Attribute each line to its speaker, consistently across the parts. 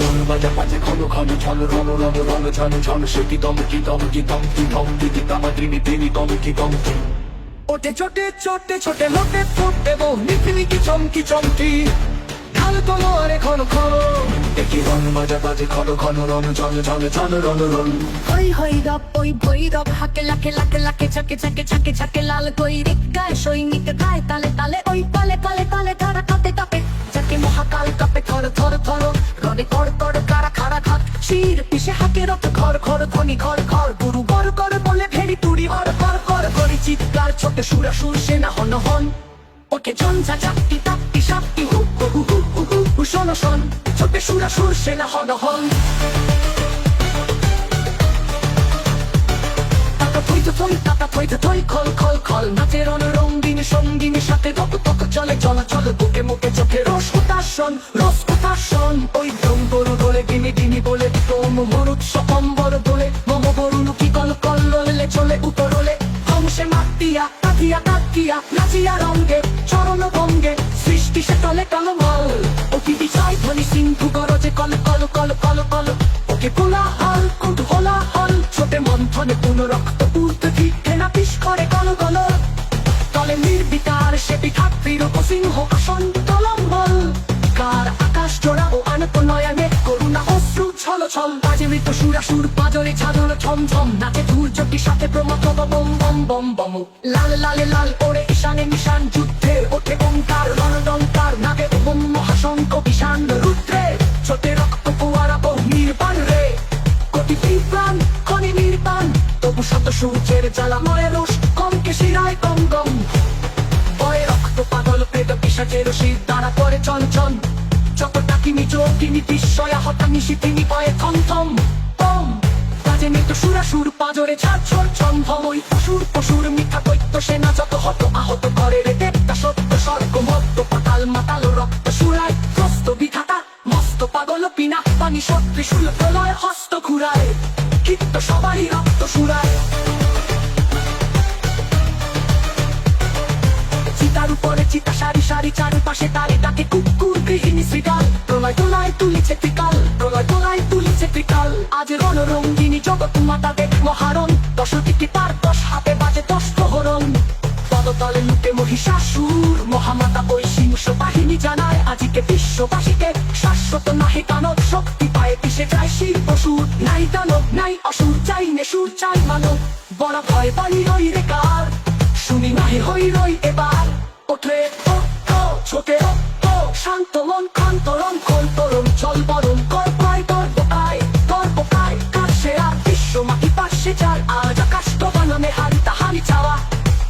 Speaker 1: রং বাজা বাজে ঘন ঘন ঝন রণ রণ রণ ঝন ঝন সে কি দম কি দম কি দম কি দম দিদি তামা দিনি দিনি দম কি দম কি ওটে ছোটে ছোটে ছোটে লোটে ফুটে বো নিপিনি কি চমকি চমকি। ঢাল তোলো আরে ঘন ঘন। একই রং বাজা বাজে ঘন ঘন রণ ঝন ঝন ঝন রণ রণ
Speaker 2: হই হই রব ওই ভৈরব, হাকে লাকে লাকে লাকে চাকে চাকে চাকে চাকে লাল কই রিক গায় সৈনিক গায় তালে তালে, ওই পালে পালে পালে তারা কাপে কাপে। যাকে মহাকাল কাপে থর থর থর রনে কর কর, কারা খারা খাত শির পিছে হাকে রত ঘর ঘর ধনি ঘর ঘর। গুরু বর কর বলে ভেড়ি তুড়ি হর কর কর করি চিৎকার। ছোটে সুরা সুর, সেনা হন হন। ওকে যা চাপটি তাপটি সাপটি, হু হু হু হু হু হু শোনো, শোন। ছোটে সুরা সুর, সেনা হন হন। থই খল খল খল। নাচের রঙিনী সঙ্গিনী সাথে তক তক চলে চলাচল বুকে, মুখে চোখে রস উতাসন ওই দম গরু দোলে ডিমি ডিমি বলে তোম মরুৎ সকম্বর দোলে, মম গরু কি কল কল ললে চলে উপরলে হংসে মাতিয়া কাকিয়া কাকিয়া নাচিয়া রঙ্গে, চরণ ভঙ্গে, সৃষ্টি সে তলে কলমল ওকে বিচাই ধ্বনি সিন্ধু গরজে কল কল কল কল কল। ওকে কোলাহল কুতূহলা হল ছোটে মন্থনে পুনরক্ত উঠতে ফিটে না পিস করে কল কল। তলে নির্বিকার সে পিঠাত্রীর সিংহ আসন তলম্বল কার আকাশ জোড়া ও আনত নয়নে করুণা অশ্রু ছল ছল। বাজে মৃত সুরা সুর, পাজরে ছাদর ছম ছম। নাচে ধূর্যটি সাথে প্রমত বম বম বম বম লাল লালে লাল ওরে ঈশানে নিশান যুদ্ধে ওঠে ওঙ্কার রণদঙ্কার নাগে ওম মহাশঙ্ক ঈশান রুদ্রে। ছোটে রক্ত কুয়ারা বহু নির্বাণ রে। কোটি প্রাণ, খনি নির্বাণ। তবু শত সূর্যের জ্বালা ময় রোষ কমকে শিরায় কম গম। বয়ে রক্ত পাগল পেট পিসাচের শীত দ্বারা করে চঞ্চন। যত টাকিনি চোখিনি বিস্ময়া হতানি শীতিনি পয়ে থম থম। তম কাজে মৃত সুরাসুর, পাজরে ছাড় ছোর ছন্ধম ওই পশুর পশুর মিথ্যা দৈত্য সেনা যত হত আহত করে রে দেবতা সত্য, স্বর্গ, মত্ত, পাতাল মাতাল রক্ত সুরায়। প্রস্ত বিধাতা, মস্ত পাগল, পিনা, পানি সত্যি শুল প্রলয়, হস্ত ঘুরায়। কীর্ত সবারই রক্ত সুরায়। চিতার উপরে চিতা, সারি সারি চারিপাশে তারে ডাকে কুকুর তুলিছে ত্রিকাল প্রলয় তোলায় তুলিছে ত্রিকাল আজ রণরঙ্গিনী জগৎ মাতা দেখ মহারণ দশ দিকে তার দশ হাতে বাজে দশ প্রহরণ। পদতলে লুটে মহিষাসুর, মহামাতা ওই সিংহ বাহিনী জানায়, আজিকে বিশ্ববাসীকে শাশ্বত নাহি কানব, শক্তি পায়ে পিছে যায় শির পশুর নাই দানব, নাই অসুর, চাই নেশুর চাই মানব। বড় ভয় পানি রই রে কার, শুনি নাহি হই রই এবার। ওঠে ছোটে ও ও শান্ত মন খান্তরম খন্তরম চল বরম কর প্রায় তোর বোকায় তোর বোকায় কার সেরা বিশ্ব মাটি পাশে চার, আজ আকাশ তো বানানে হারি তাহারি চাওয়া।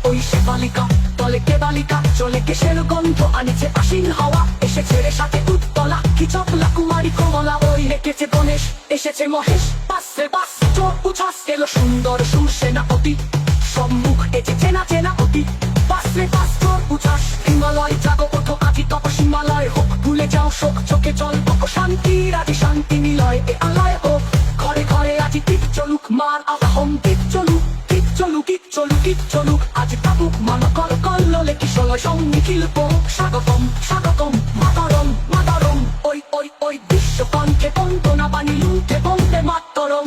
Speaker 2: ওই সে বালিকা, তলে কে বালিকা, চলে কেসের গন্ধ, আনিছে আশিন হাওয়া, এসেছে রে সাথে উত্তলা, কি চপলা কুমারী কমলা, ওই হেঁটেছে গণেশ, এসেছে মহেশ, পাশে বাস চোখ উছাস, এলো সুন্দর সুর সেনাপতি, সম্মুখ এসে চেনা চেনা অতি পাশে পাশ চোখ উছাস। চোখ চোখে চল ওক শান্তি, রাজি শান্তি, নিলয় এ আলায় হোক ঘরে ঘরে আজি টিপ চলুক, মার আবাহম টিপ চলুক টিপ চলুক, ইট চলুক ইট চলুক। আজি তাবুক মান কল কল ললে কি সং নিখিল পোক। স্বাগতম স্বাগতম, মাতারম মাতারম। ওই ওই ওই বিশ্ব কণ্ঠে কন্ত না বানি লুটে বন্দে মাতরম।